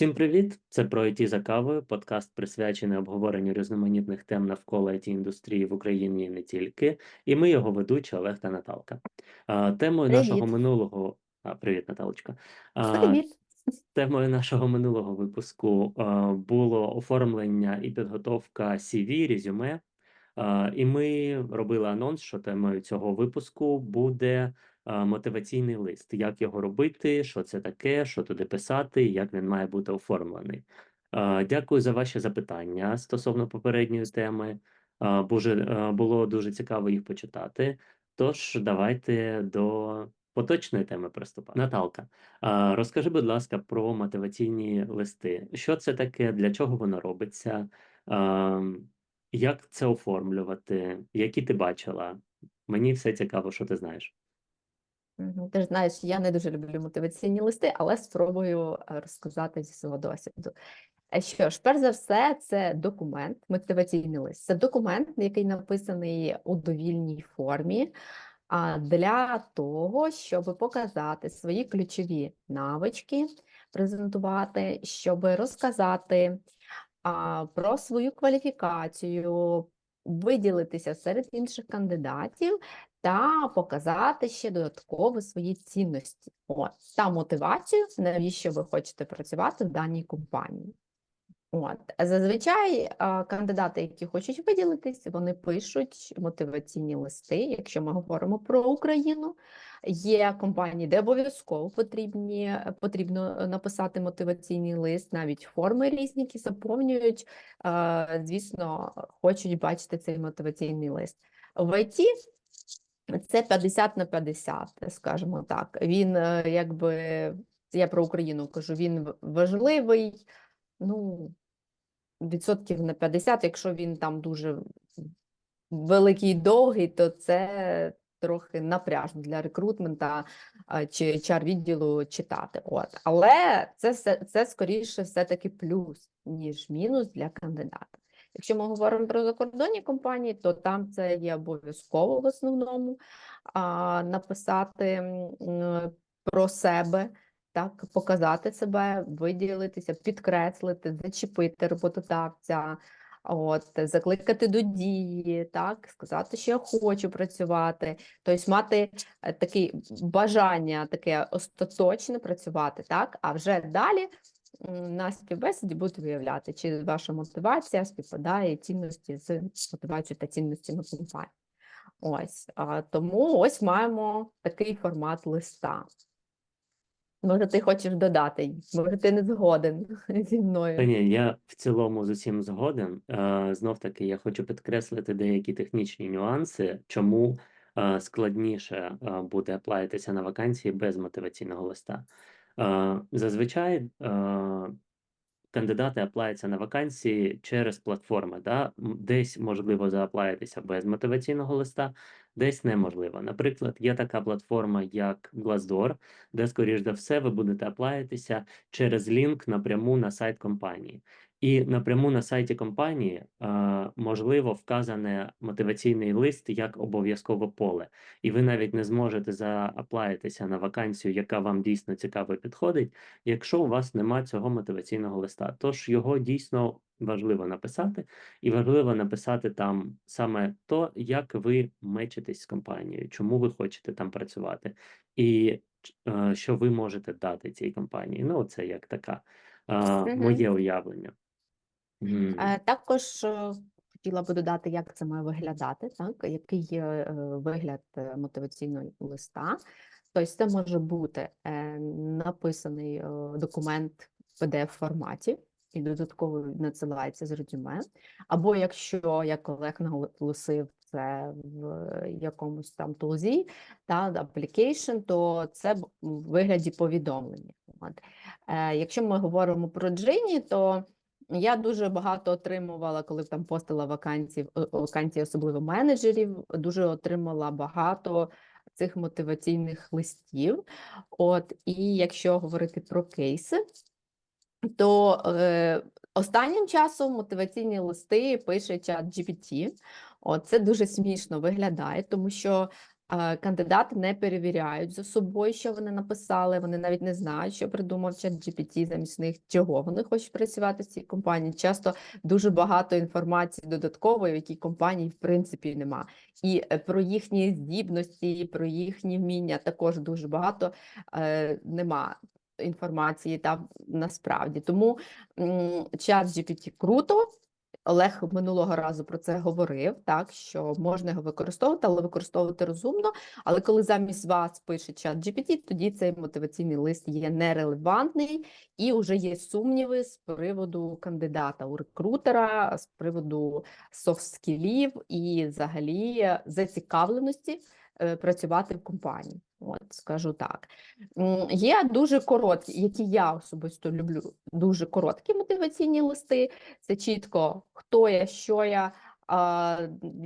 Всім привіт! Це про IT за кавою, подкаст присвячений обговоренню різноманітних тем навколо it індустрії в Україні і не тільки. І ми його ведучі Олег та Наталка. Темою нашого минулого а, привіт, Наталочка. А, Привіт. Темою нашого минулого випуску а, було оформлення і підготовка CV, резюме. А, І ми робили анонс, що темою цього випуску буде мотиваційний лист. Як його робити, що це таке, що туди писати, як він має бути оформлений. Дякую за ваші запитання стосовно попередньої теми. Боже, було дуже цікаво їх почитати. Тож давайте до поточної теми приступати. Наталка, розкажи, будь ласка, про мотиваційні листи. Що це таке, для чого воно робиться? Як це оформлювати? Які ти бачила? Мені все цікаво, що ти знаєш. Ти ж знаєш, я не дуже люблю мотиваційні листи, але спробую е, розказати зі свого досвіду. Е, Що ж, перш за все, це документ, мотиваційний лист. Це документ, який написаний у довільній формі, для того, щоб показати свої ключові навички, презентувати, щоб розказати про свою кваліфікацію, виділитися серед інших кандидатів та показати ще додатково свої цінності От, та мотивацію, навіщо ви хочете працювати в даній компанії. От. Зазвичай кандидати, які хочуть виділитись, вони пишуть мотиваційні листи, якщо ми говоримо про Україну. Є компанії, де обов'язково потрібні, потрібно написати мотиваційний лист, навіть форми різні, які заповнюють, звісно, хочуть бачити цей мотиваційний лист. В ІТ це 50 на 50, скажімо так. Він е, якби, я про Україну кажу, він важливий, ну, відсотків на 50, якщо він там дуже великий і довгий, то це трохи напряжно для рекрутмента чи HR відділу читати. От. Але це, все- це скоріше все-таки плюс, ніж мінус для кандидата. Якщо ми говоримо про закордонні компанії, то там це є обов'язково в основному а, написати про себе, так, показати себе, виділитися, підкреслити, зачепити роботодавця, от, закликати до дії, так, сказати, що я хочу працювати, тобто мати е, таке бажання таке остаточне працювати, так, а вже далі на співбесіді будуть виявляти, чи ваша мотивація співпадає цінності з мотивацією та цінностями компанії. Ось, тому ось маємо такий формат листа. Може, ти хочеш додати, може, ти не згоден зі мною. Та ні, я в цілому з усім згоден. Е, Знов таки, я хочу підкреслити деякі технічні нюанси, чому е, складніше е, буде плаятися на вакансії без мотиваційного листа. Зазвичай кандидати аплаються на вакансії через платформи. Да? Десь можливо зааплаїтися без мотиваційного листа, десь неможливо. Наприклад, є така платформа, як Glassdoor, де, скоріш за все, ви будете аплаїтися через лінк напряму на сайт компанії. І напряму на сайті компанії е, можливо вказане мотиваційний лист як обов'язкове поле, і ви навіть не зможете зааплаїтися на вакансію, яка вам дійсно цікаво підходить, якщо у вас нема цього мотиваційного листа. Тож його дійсно важливо написати, і важливо написати там саме то, як ви мечитесь з компанією, чому ви хочете там працювати, і е, що ви можете дати цій компанії. Ну, це як така е, моє уявлення. Е, Також е, хотіла би додати, як це має виглядати, так? Який є е, вигляд мотиваційного листа. Тобто це може бути написаний документ в PDF-форматі і додатково надсилається з резюме. Або якщо, як Олег наголосив, це в якомусь там тулзі, та application, то це в вигляді повідомлення. От. Е, Якщо ми говоримо про Джині, то я дуже багато отримувала, коли там постила вакансії, вакансії, особливо менеджерів, дуже отримала багато цих мотиваційних листів. От, і якщо говорити про кейси, то е, останнім часом мотиваційні листи пише чат GPT. От, це дуже смішно виглядає, тому що Кандидати не перевіряють за собою, що вони написали. Вони навіть не знають, що придумав чат GPT замість них, чого вони хочуть працювати в цій компанії. Часто дуже багато інформації додаткової, в якій компанії в принципі нема. І е, про їхні здібності, про їхні вміння також дуже багато е, нема інформації там насправді. Тому чат GPT круто. Олег минулого разу про це говорив, так що можна його використовувати, але використовувати розумно. Але коли замість вас пише чат GPT, тоді цей мотиваційний лист є нерелевантний і вже є сумніви з приводу кандидата у рекрутера, з приводу софт-скілів і взагалі зацікавленості е, працювати в компанії. От скажу так. Є дуже короткі, які я особисто люблю, дуже короткі мотиваційні листи. Це чітко, хто я, що я,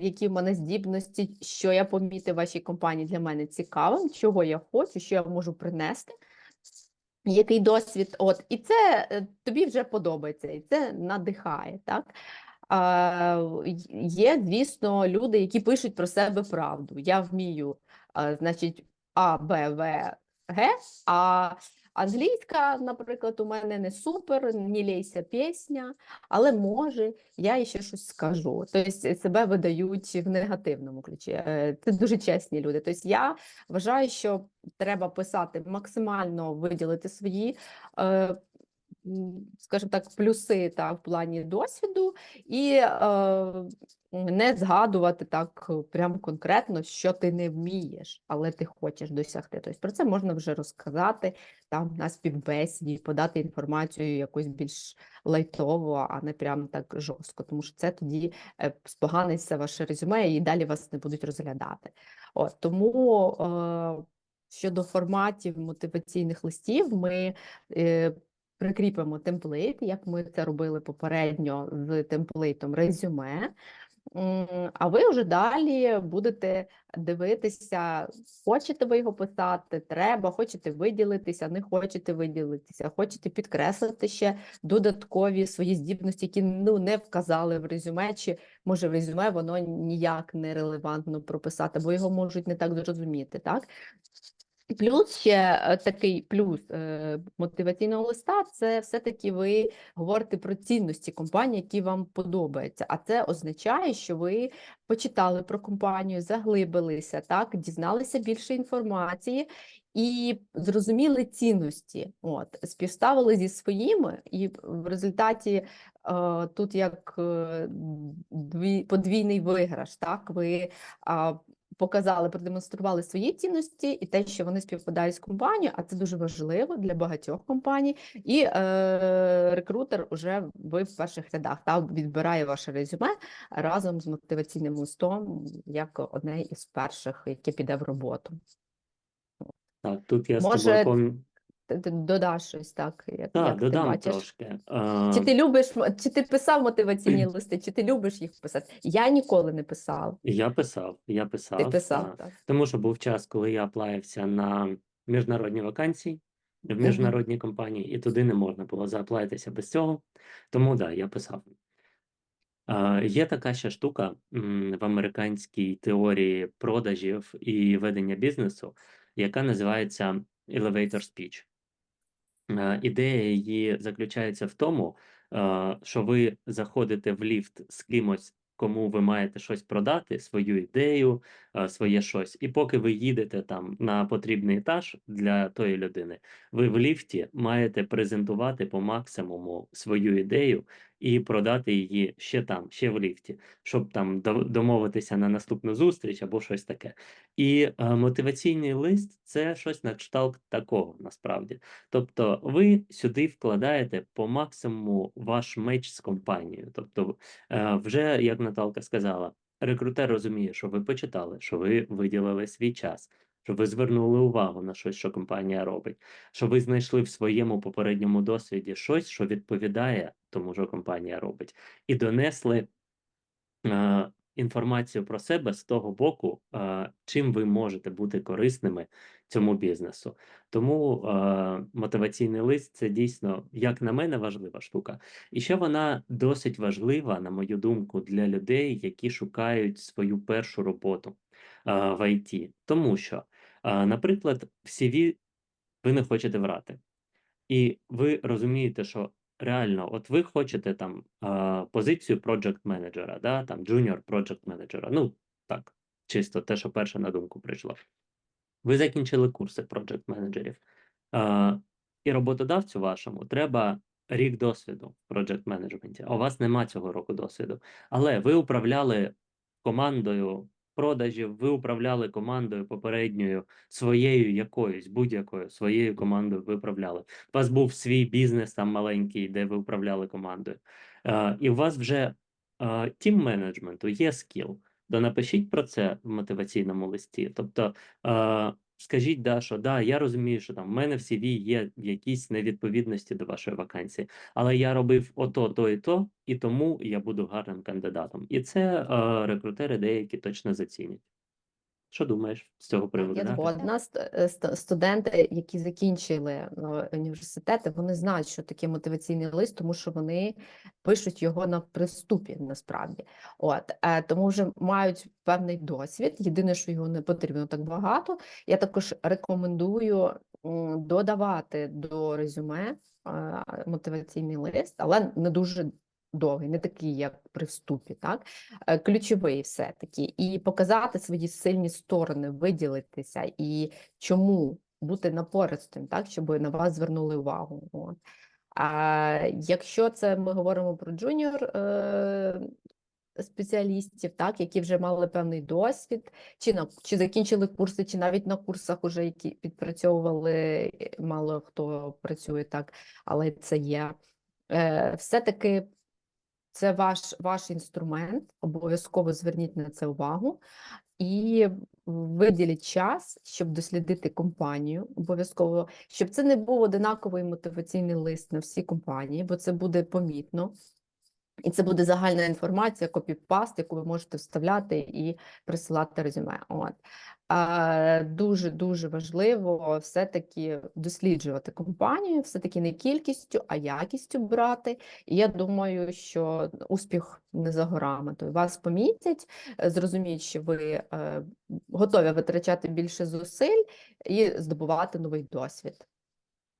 які в мене здібності, що я помітив вашій компанії для мене цікавим, чого я хочу, що я можу принести. Який досвід, от, і це е, тобі вже подобається, і це надихає, так? Є, звісно, люди, які пишуть про себе правду. Я вмію, значить, А, Б, В, Г, а англійська, наприклад, у мене не супер, не лейся пісня, але може я ще щось скажу. Тобто себе видають в негативному ключі. Е, Це дуже чесні люди. Тобто я вважаю, що треба писати максимально виділити свої. Е, Скажімо так, плюси та в плані досвіду, і е, не згадувати так е, прям конкретно, що ти не вмієш, але ти хочеш досягти. Тобто про це можна вже розказати там на співбесіді, подати інформацію якусь більш лайтово, а не прям так жорстко, тому що це тоді е, споганиться ваше резюме і далі вас не будуть розглядати. От, тому е, щодо форматів мотиваційних листів, ми е, прикріпимо темплейт, як ми це робили попередньо з темплейтом резюме. А ви вже далі будете дивитися, хочете ви його писати, треба, хочете виділитися, не хочете виділитися, хочете підкреслити ще додаткові свої здібності, які ну, не вказали в резюме, чи може в резюме воно ніяк не релевантно прописати, бо його можуть не так зрозуміти, так? Плюс ще е, такий плюс е, мотиваційного листа це все-таки ви говорите про цінності компанії, які вам подобаються. А це означає, що ви почитали про компанію, заглибилися, так, дізналися більше інформації і зрозуміли цінності. От, співставили зі своїми, і в результаті е, тут як дві, подвійний виграш. Так, ви показали, продемонстрували свої цінності і те, що вони співпадають з компанією, а це дуже важливо для багатьох компаній. І е, рекрутер уже ви в перших рядах та відбирає ваше резюме разом з мотиваційним листом, як одне із перших, яке піде в роботу. Так, тут я з Може, тобою додаш щось так, як, Так, як ти бачиш. трошки. Чи ти любиш, чи ти писав мотиваційні листи, чи ти любиш їх писати? Я ніколи не писала. Я писав, я Ти писав. писав, а, так. Тому що був час, коли я аплаївся на міжнародні вакансії в міжнародній компанії, і туди не можна було зааплаїтися без цього. Тому так, да, я писав. Е, Є така ще штука в американській теорії продажів і ведення бізнесу, яка називається elevator speech. Е, Ідея її заключається в тому, е, що ви заходите в ліфт з кимось, кому ви маєте щось продати, свою ідею, е, своє щось. І поки ви їдете там на потрібний етаж для тої людини, ви в ліфті маєте презентувати по максимуму свою ідею і продати її ще там, ще в ліфті, щоб там домовитися на наступну зустріч або щось таке. І е, мотиваційний лист це щось на кшталт такого насправді. Тобто ви сюди вкладаєте по максимуму ваш меч з компанією. Тобто, е, вже як Наталка сказала, рекрутер розуміє, що ви почитали, що ви виділили свій час, що ви звернули увагу на щось, що компанія робить, що ви знайшли в своєму попередньому досвіді щось, що відповідає тому, що компанія робить, і донесли е, інформацію про себе з того боку, е, чим ви можете бути корисними цьому бізнесу. Тому е, мотиваційний лист це дійсно, як на мене, важлива штука. І ще вона досить важлива, на мою думку, для людей, які шукають свою першу роботу. В IT. Тому що, наприклад, в CV ви не хочете врати. І ви розумієте, що реально, от ви хочете там позицію project менеджера, да, там junior project менеджера. Ну, так, чисто те, що перше на думку прийшло. Ви закінчили курси project менеджерів. І роботодавцю вашому треба рік досвіду в project менеджменті. А у вас нема цього року досвіду. Але ви управляли командою продажів, ви управляли командою попередньою своєю якоюсь будь-якою своєю командою ви управляли. У вас був свій бізнес там маленький, де ви управляли командою. Е, і у вас вже тім менеджменту є скіл. То напишіть про це в мотиваційному листі. Тобто, е, скажіть, да, що да, я розумію, що там в мене в CV є якісь невідповідності до вашої вакансії, але я робив ото, то і то, і тому я буду гарним кандидатом. І це е, рекрутери деякі точно зацінять. Що думаєш з цього приводу? Я згодна. Е, ст- Студенти, які закінчили ну, університети, вони знають, що таке мотиваційний лист, тому що вони пишуть його на приступі насправді. От е, тому вже мають певний досвід. Єдине, що його не потрібно так багато. Я також рекомендую додавати до резюме е, мотиваційний лист, але не дуже довгий, не такий, як при вступі, так? Е, ключовий все-таки, і показати свої сильні сторони, виділитися, і чому бути напористим, так, щоб на вас звернули увагу. От. А якщо це ми говоримо про джуніор е, спеціалістів, так, які вже мали певний досвід, чи на чи закінчили курси, чи навіть на курсах уже які підпрацьовували, мало хто працює так, але це є. Е, все-таки це ваш, ваш інструмент, обов'язково зверніть на це увагу. І виділіть час, щоб дослідити компанію, обов'язково, щоб це не був одинаковий мотиваційний лист на всі компанії, бо це буде помітно. І це буде загальна інформація, копіпаст, яку ви можете вставляти і присилати резюме. От. Дуже дуже важливо все-таки досліджувати компанію, все-таки не кількістю, а якістю брати. І я думаю, що успіх не за горами. Тобто вас помітять, зрозуміють, що ви е, готові витрачати більше зусиль і здобувати новий досвід.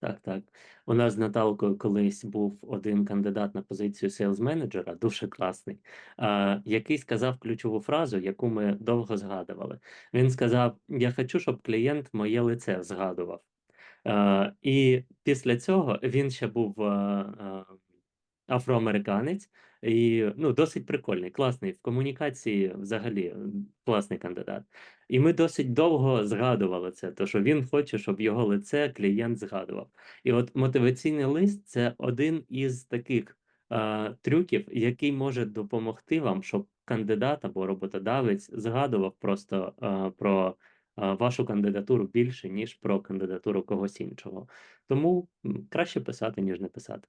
Так, так. У нас з Наталкою колись був один кандидат на позицію сейлз-менеджера, дуже класний, а, який сказав ключову фразу, яку ми довго згадували. Він сказав: Я хочу, щоб клієнт моє лице згадував. А, і після цього він ще був а, а, афроамериканець, і ну, досить прикольний, класний в комунікації взагалі класний кандидат. І ми досить довго згадували це, то що він хоче, щоб його лице клієнт згадував. І от мотиваційний лист це один із таких а, трюків, який може допомогти вам, щоб кандидат або роботодавець згадував просто а, про вашу кандидатуру більше, ніж про кандидатуру когось іншого. Тому краще писати, ніж не писати.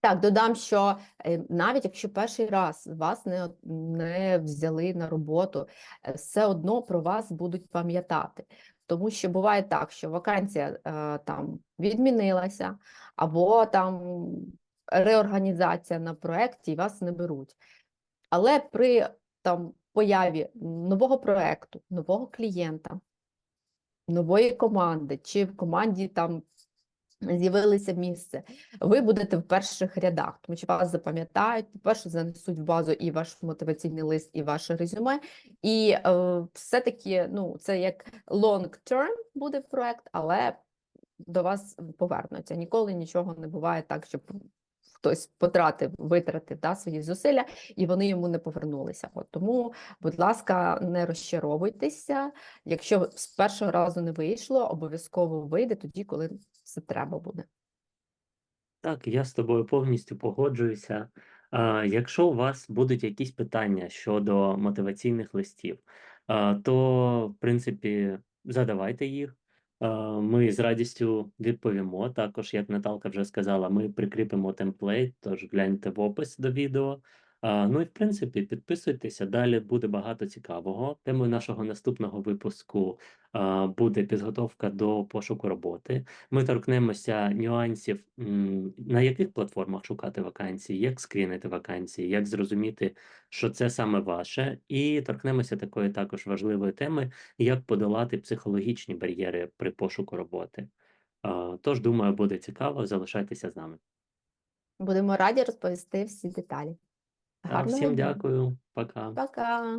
Так, додам, що е, навіть якщо перший раз вас не, не взяли на роботу, е, все одно про вас будуть пам'ятати. Тому що буває так, що вакансія е, там відмінилася, або там реорганізація на проєкті і вас не беруть. Але при там появі нового проєкту, нового клієнта, нової команди, чи в команді там з'явилося місце, ви будете в перших рядах, тому що вас запам'ятають, по-перше, занесуть в базу і ваш мотиваційний лист, і ваше резюме. І е, все-таки ну, це як long term буде проект, але до вас повернуться. Ніколи нічого не буває так, щоб хтось потратив, витратив да, свої зусилля, і вони йому не повернулися. От тому, будь ласка, не розчаровуйтеся. Якщо з першого разу не вийшло, обов'язково вийде тоді, коли це треба буде. Так, я з тобою повністю погоджуюся. Якщо у вас будуть якісь питання щодо мотиваційних листів, то, в принципі, задавайте їх. Ми з радістю відповімо. Також, як Наталка вже сказала, ми прикріпимо темплейт, тож гляньте в опис до відео. Ну і в принципі, підписуйтеся. Далі буде багато цікавого. Темою нашого наступного випуску буде підготовка до пошуку роботи. Ми торкнемося нюансів, на яких платформах шукати вакансії, як скрінити вакансії, як зрозуміти, що це саме ваше, і торкнемося такої також важливої теми, як подолати психологічні бар'єри при пошуку роботи. Тож, думаю, буде цікаво. Залишайтеся з нами. Будемо раді розповісти всі деталі. Гарного всім дня. дякую, пока. Пока.